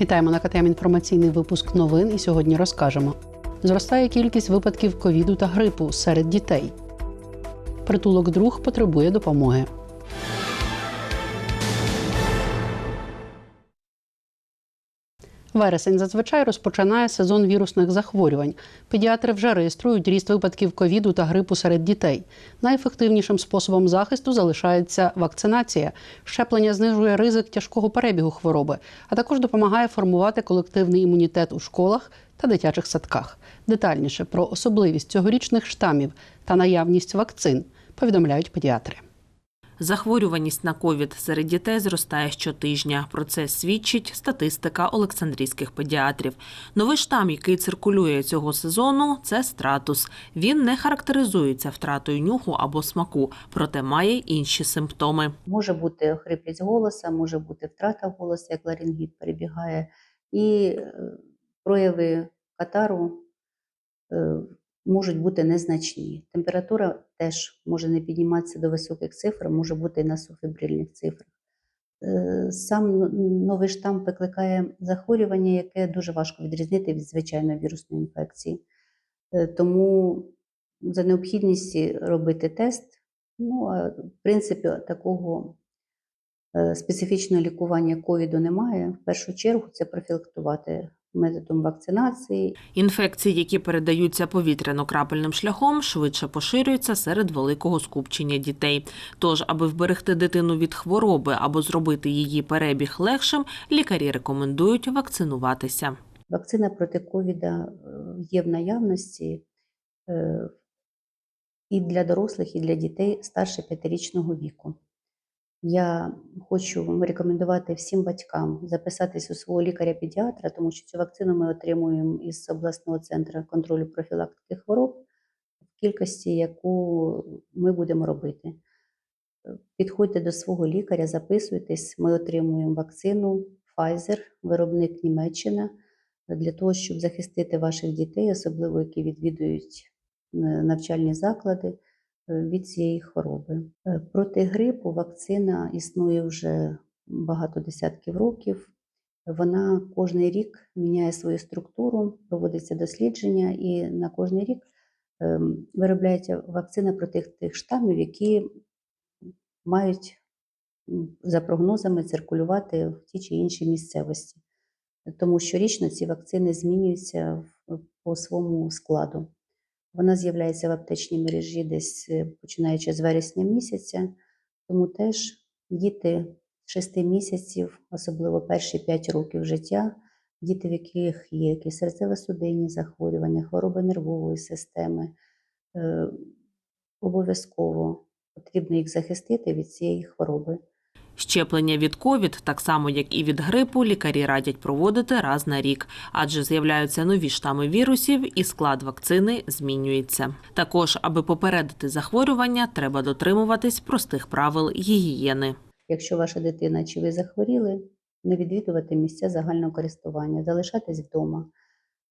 Вітаємо на КТМ інформаційний випуск новин. І сьогодні розкажемо: зростає кількість випадків ковіду та грипу серед дітей. Притулок друг потребує допомоги. Вересень зазвичай розпочинає сезон вірусних захворювань. Педіатри вже реєструють ріст випадків ковіду та грипу серед дітей. Найефективнішим способом захисту залишається вакцинація. Щеплення знижує ризик тяжкого перебігу хвороби, а також допомагає формувати колективний імунітет у школах та дитячих садках. Детальніше про особливість цьогорічних штамів та наявність вакцин повідомляють педіатри. Захворюваність на ковід серед дітей зростає щотижня. Про це свідчить статистика Олександрійських педіатрів. Новий штам, який циркулює цього сезону, це стратус. Він не характеризується втратою нюху або смаку, проте має інші симптоми. Може бути хриплість голоса, може бути втрата голосу, як ларингіт перебігає, і е, прояви катару е, можуть бути незначні. Температура теж може не підніматися до високих цифр, може бути і на суфібрильних цифрах. Е, Сам новий штам викликає захворювання, яке дуже важко відрізнити від звичайної вірусної інфекції. Е, Тому за необхідності робити тест. Ну, а в принципі, такого е, специфічного лікування ковіду немає. В першу чергу це профілактувати методом вакцинації Інфекції, які передаються повітряно-крапельним шляхом, швидше поширюються серед великого скупчення дітей. Тож, аби вберегти дитину від хвороби або зробити її перебіг легшим, лікарі рекомендують вакцинуватися. Вакцина проти ковіда е, є в наявності е, і для дорослих, і для дітей старше п'ятирічного віку. Я хочу вам рекомендувати всім батькам записатись у свого лікаря-педіатра, тому що цю вакцину ми отримуємо із обласного центру контролю профілактики хвороб в кількості, яку ми будемо робити. Підходьте до свого лікаря, записуйтесь. Ми отримуємо вакцину Pfizer, виробник Німеччина для того, щоб захистити ваших дітей, особливо які відвідують е, навчальні заклади від цієї хвороби. Е, Проти грипу вакцина існує вже багато десятків років. Вона кожний рік міняє свою структуру, проводиться дослідження, і на кожний рік ем, виробляється вакцина проти тих штамів, які мають за прогнозами циркулювати в тій чи іншій місцевості тому щорічно ці вакцини змінюються по своєму складу. Вона з'являється в аптечній мережі десь е, починаючи з вересня місяця, тому теж діти 6 місяців, особливо перші 5 років життя, діти, в яких є якісь серцево-судинні захворювання, хвороби нервової системи, е, обов'язково потрібно їх захистити від цієї хвороби. Щеплення від ковід, так само як і від грипу, лікарі радять проводити раз на рік, адже з'являються нові штами вірусів, і склад вакцини змінюється. Також, аби попередити захворювання, треба дотримуватись простих правил гігієни. Якщо ваша дитина чи ви захворіли, не відвідувати місця загального користування, залишатись вдома.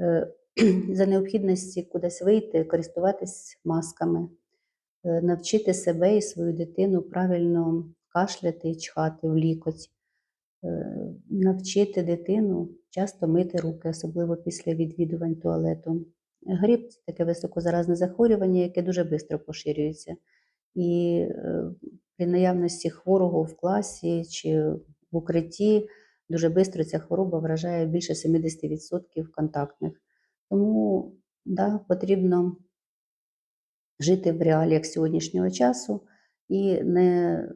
Е, За необхідності кудись вийти, користуватись масками, Е, навчити себе і свою дитину правильно кашляти і чхати в лікоть, Е, навчити дитину часто мити руки, особливо після відвідувань туалету. Грип це таке високозаразне захворювання, яке дуже швидко поширюється. І е, при наявності хворого в класі чи в укритті дуже швидко ця хвороба вражає більше 70% контактних. Тому да, потрібно жити в реаліях сьогоднішнього часу і не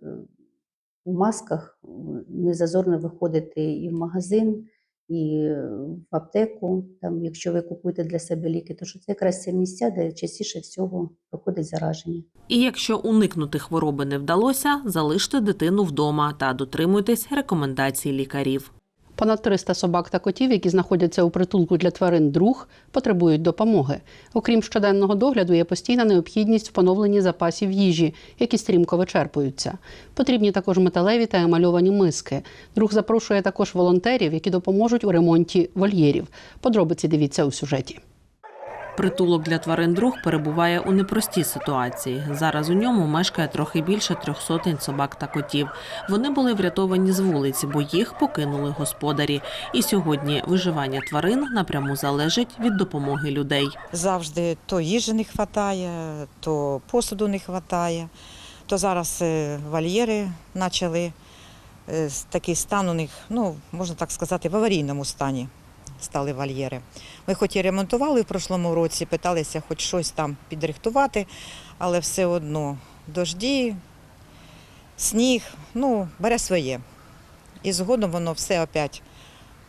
в масках незазорно виходити і в магазин, і в аптеку. Там, якщо ви купуєте для себе ліки, то що це якраз ці місця, де частіше всього проходить зараження. І якщо уникнути хвороби не вдалося, залиште дитину вдома та дотримуйтесь рекомендацій лікарів. Понад 300 собак та котів, які знаходяться у притулку для тварин друг, потребують допомоги. Окрім щоденного догляду, є постійна необхідність в поновленні запасів їжі, які стрімко вичерпуються. Потрібні також металеві та емальовані миски. Друг запрошує також волонтерів, які допоможуть у ремонті вольєрів. Подробиці дивіться у сюжеті. Притулок для тварин друг перебуває у непростій ситуації. Зараз у ньому мешкає трохи більше трьох сотень собак та котів. Вони були врятовані з вулиць, бо їх покинули господарі. І сьогодні виживання тварин напряму залежить від допомоги людей. Завжди то їжі не вистачає, то посуду не вистачає, то зараз е, вольєри почали. е, Такий стан у них, ну, можна так сказати, в аварійному стані стали вольєри. Ми хоч і ремонтували в прошлому році, питалися хоч щось там підрихтувати, але все одно дожді, сніг, ну, бере своє. І згодом воно все опять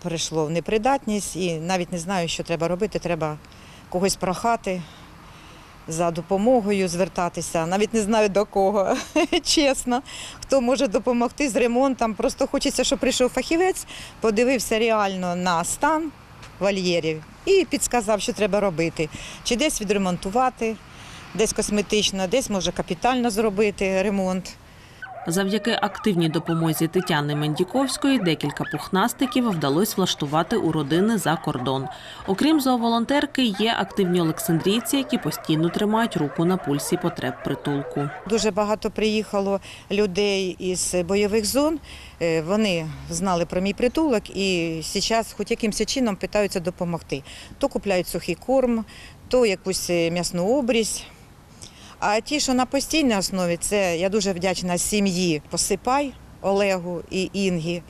перейшло в непридатність і навіть не знаю, що треба робити. Треба когось прохати за допомогою звертатися. Навіть не знаю до кого, чесно. Хто може допомогти з ремонтом. Просто хочеться, щоб прийшов фахівець, подивився реально на стан вольєрів і підсказав, що треба робити. Чи десь відремонтувати, десь косметично, десь може капітально зробити ремонт. Завдяки активній допомозі Тетяни Мендіковської декілька пухнастиків вдалося влаштувати у родини за кордон. Окрім зооволонтерки, є активні олександрійці, які постійно тримають руку на пульсі потреб притулку. Дуже багато приїхало людей із бойових зон. Е, Вони знали про мій притулок і зараз хоч якимось чином питаються допомогти. То купляють сухий корм, то якусь е, м'ясну обрізь. А ті, що на постійній основі, це я дуже вдячна сім'ї Посипай Олегу і Інгі,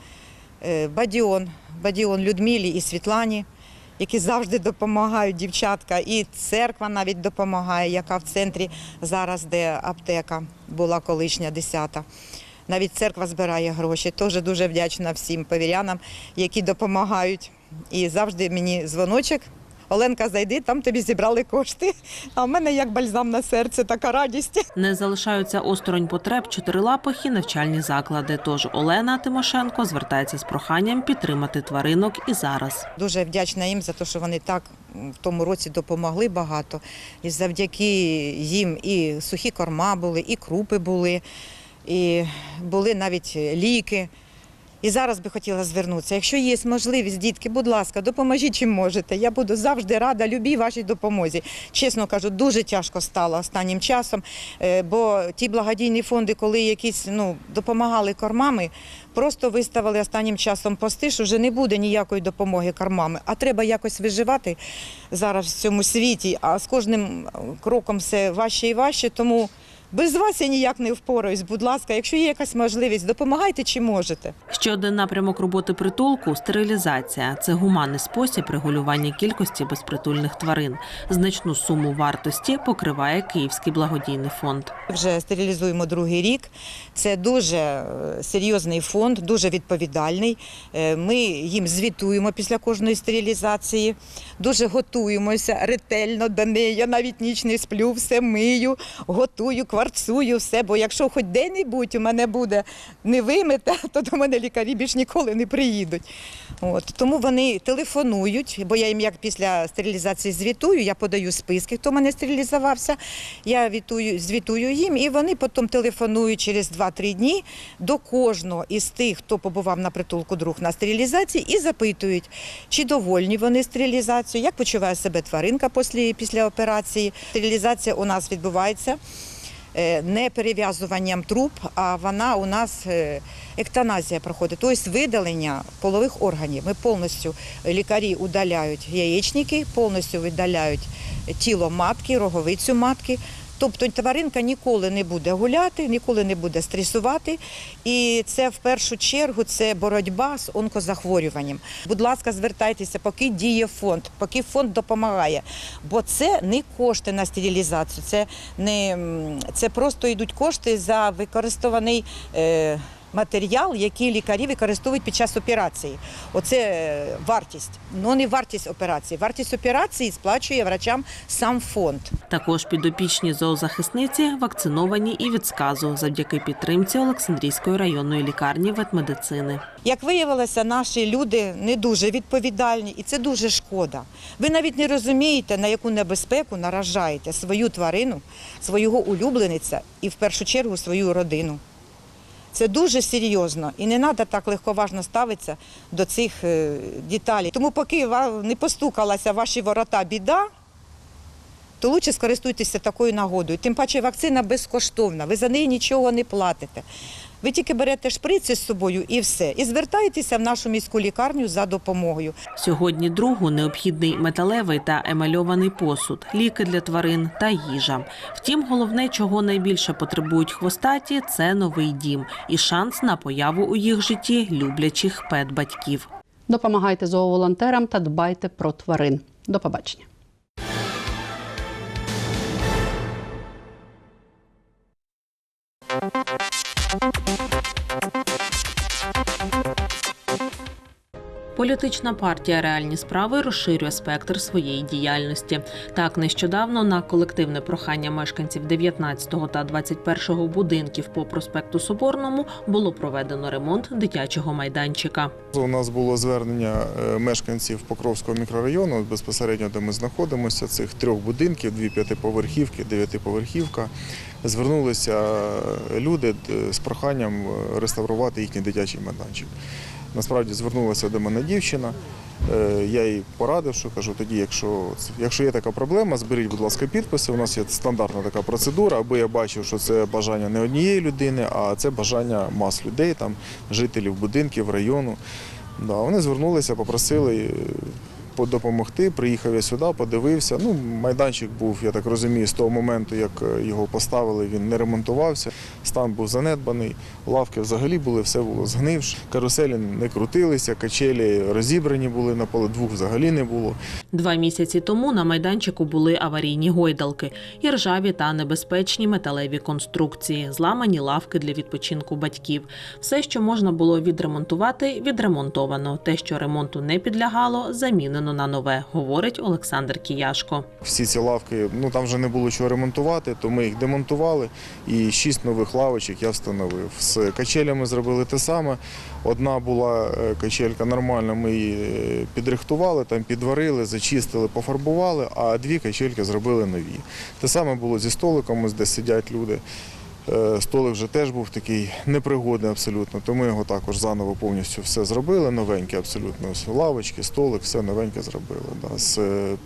е, Бадіон, Бадіон Людмилі і Світлані, які завжди допомагають дівчатка. І церква навіть допомагає, яка в центрі зараз, де аптека була колишня, 10-та. Навіть церква збирає гроші. Теж дуже вдячна всім повірянам, які допомагають. І завжди мені дзвоночок. Оленка, зайди, там тобі зібрали кошти. А в мене як бальзам на серце, така радість. Не залишаються осторонь потреб чотирилапих і навчальні заклади. Тож Олена Тимошенко звертається з проханням підтримати тваринок і зараз. Дуже вдячна їм за те, що вони так в тому році допомогли багато. І завдяки їм і сухі корма були, і крупи були, і були навіть ліки. І зараз би хотіла звернутися. Якщо є можливість, дітки, будь ласка, допоможіть чим можете. Я буду завжди рада любій вашій допомозі. Чесно кажу, дуже тяжко стало останнім часом, е, бо ті благодійні фонди, коли якісь ну, допомагали кормами, просто виставили останнім часом пости, що вже не буде ніякої допомоги кормами. А треба якось виживати зараз в цьому світі. А з кожним кроком все важче і важче. Тому без вас я ніяк не впораюсь. Будь ласка, якщо є якась можливість, допомагайте чи можете. Ще один напрямок роботи притулку стерилізація. Це гуманний спосіб регулювання кількості безпритульних тварин. Значну суму вартості покриває Київський благодійний фонд. Вже стерилізуємо другий рік. Це дуже е, серйозний фонд, дуже відповідальний. Е, Ми їм звітуємо після кожної стерилізації, дуже готуємося ретельно до неї. Я навіть ніч не сплю, все мию, готую, кварцую, все. Бо якщо хоч де-небудь у мене буде не вимите, то до мене лікарі більш ніколи не приїдуть. От. Тому вони телефонують, бо я їм як після стерилізації звітую, я подаю списки, хто мене стерилізувався. Я вітую, звітую їм, і вони потім телефонують через 2-3 дні до кожного із тих, хто побував на притулку друг на стерилізації, і запитують, чи довольні вони стерилізацією, як почуває себе тваринка після, після операції. Стерилізація у нас відбувається не перев'язуванням труб, а вона у нас е, ектаназія проходить, тобто видалення полових органів. Ми повністю лікарі удаляють яєчники, повністю видаляють тіло матки, роговицю матки. Тобто тваринка ніколи не буде гуляти, ніколи не буде стресувати. І це в першу чергу це боротьба з онкозахворюванням. Будь ласка, звертайтеся, поки діє фонд, поки фонд допомагає. Бо це не кошти на стерилізацію, це не це просто йдуть кошти за використаний. Е, Матеріал, який лікарі використовують під час операції. Оце е, вартість. Ну не вартість операції. Вартість операції сплачує врачам сам фонд. Також підопічні зоозахисниці вакциновані і від сказу завдяки підтримці Олександрійської районної лікарні ветмедицини. Як виявилося, наші люди не дуже відповідальні, і це дуже шкода. Ви навіть не розумієте, на яку небезпеку наражаєте свою тварину, свого улюблениця і в першу чергу свою родину. Це дуже серйозно і не треба так легковажно ставитися до цих е, деталей. Тому поки не постукалася ваші ворота біда, то краще скористуйтеся такою нагодою. Тим паче вакцина безкоштовна, ви за неї нічого не платите. Ви тільки берете шприци з собою і все. І звертаєтеся в нашу міську лікарню за допомогою. Сьогодні другу необхідний металевий та емальований посуд, ліки для тварин та їжа. Втім, головне, чого найбільше потребують хвостаті, це новий дім і шанс на появу у їх житті люблячих пет-батьків. Допомагайте зооволонтерам та дбайте про тварин. До побачення. Політична партія Реальні справи розширює спектр своєї діяльності. Так, нещодавно на колективне прохання мешканців 19 та 21 будинків по проспекту Соборному було проведено ремонт дитячого майданчика. У нас було звернення е, мешканців Покровського мікрорайону, безпосередньо де ми знаходимося, цих трьох будинків, дві п'ятиповерхівки, дев'ятиповерхівка. Звернулися е, люди е, з проханням реставрувати їхній дитячий майданчик. Насправді звернулася до мене дівчина. Е, Я їй порадив, що кажу, тоді, якщо, якщо є така проблема, зберіть, будь ласка, підписи. У нас є стандартна така процедура, аби я бачив, що це бажання не однієї людини, а це бажання мас людей, там, жителів будинків, району. Да, вони звернулися, попросили е, допомогти. Приїхав я сюди, подивився. Ну, майданчик був, я так розумію, з того моменту, як е, його поставили, він не ремонтувався. Стан був занедбаний, лавки взагалі були, все було згнивше. Каруселі не крутилися, качелі розібрані були на поле, двох взагалі не було. Два місяці тому на майданчику були аварійні гойдалки, і ржаві та небезпечні металеві конструкції, зламані лавки для відпочинку батьків. Все, що можна було відремонтувати, відремонтовано. Те, що ремонту не підлягало, замінено на нове, говорить Олександр Кіяшко. Всі ці лавки, ну там вже не було чого ремонтувати, то ми їх демонтували і шість нових лавочок я встановив. З качелями зробили те саме. Одна була е, качелька нормальна, ми її е, підрихтували, там підварили, зачистили, пофарбували, а дві качельки зробили нові. Те саме було зі столиком, де сидять люди. Е, Столик вже теж був такий непригодний абсолютно, то ми його також заново повністю все зробили, новеньке абсолютно. Лавочки, столик, все новеньке зробили. Да. З е,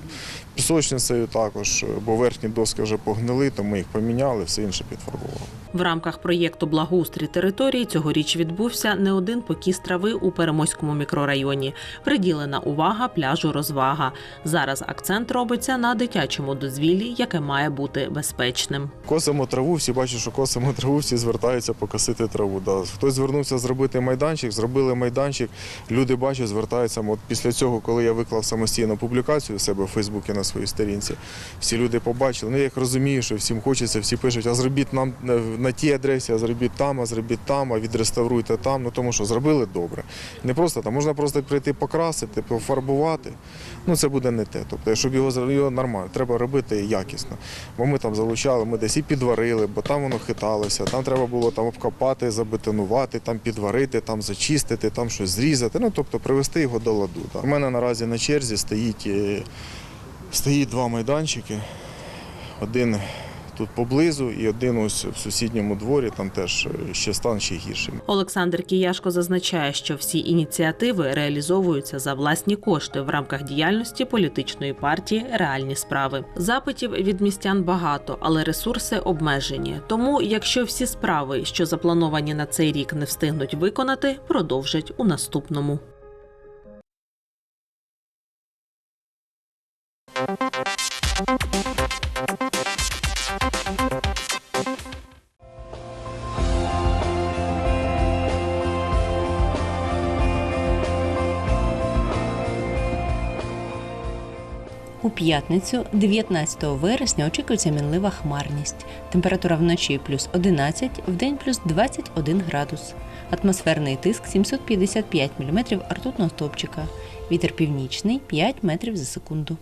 пісочницею також, е, бо верхні доски вже погнили, то ми їх поміняли, все інше підфарбували. В рамках проєкту Благоустрій території цьогоріч відбувся не один покіс трави у Перемоському мікрорайоні. Приділена увага пляжу розвага. Зараз акцент робиться на дитячому дозвіллі, яке має бути безпечним. Косимо траву, всі бачать, що косимо траву, всі звертаються покосити траву. Да. Хтось звернувся зробити майданчик, зробили майданчик. Люди бачать, звертаються. От після цього, коли я виклав самостійну публікацію у себе в Фейсбуці на своїй сторінці, всі люди побачили. Ну, я їх розумію, що всім хочеться, всі пишуть, а зробіть нам е, на тій адресі, а зробіть там, а зробіть там, а відреставруйте там. Ну тому що зробили добре. Не просто там, можна просто прийти покрасити, пофарбувати. Ну це буде не те. Тобто, щоб його, його нормально, треба робити якісно. Бо ми там залучали, ми десь і підварили, бо там воно хиталося, там треба було там обкопати, забетонувати, там підварити, там зачистити, там щось зрізати. Ну тобто привести його до ладу. У мене наразі на черзі стоїть, е, стоїть два майданчики. Один тут поблизу і один ось в сусідньому дворі, там теж ще стан ще гірший. Олександр Кіяшко зазначає, що всі ініціативи реалізовуються за власні кошти в рамках діяльності політичної партії Реальні справи. Запитів від містян багато, але ресурси обмежені. Тому, якщо всі справи, що заплановані на цей рік, не встигнуть виконати, продовжать у наступному. У п'ятницю, 19 вересня, очікується мінлива хмарність. Температура вночі плюс 11, вдень плюс 21 градус. Атмосферний тиск 755 мм ртутного стопчика. Вітер північний 5 метрів за секунду.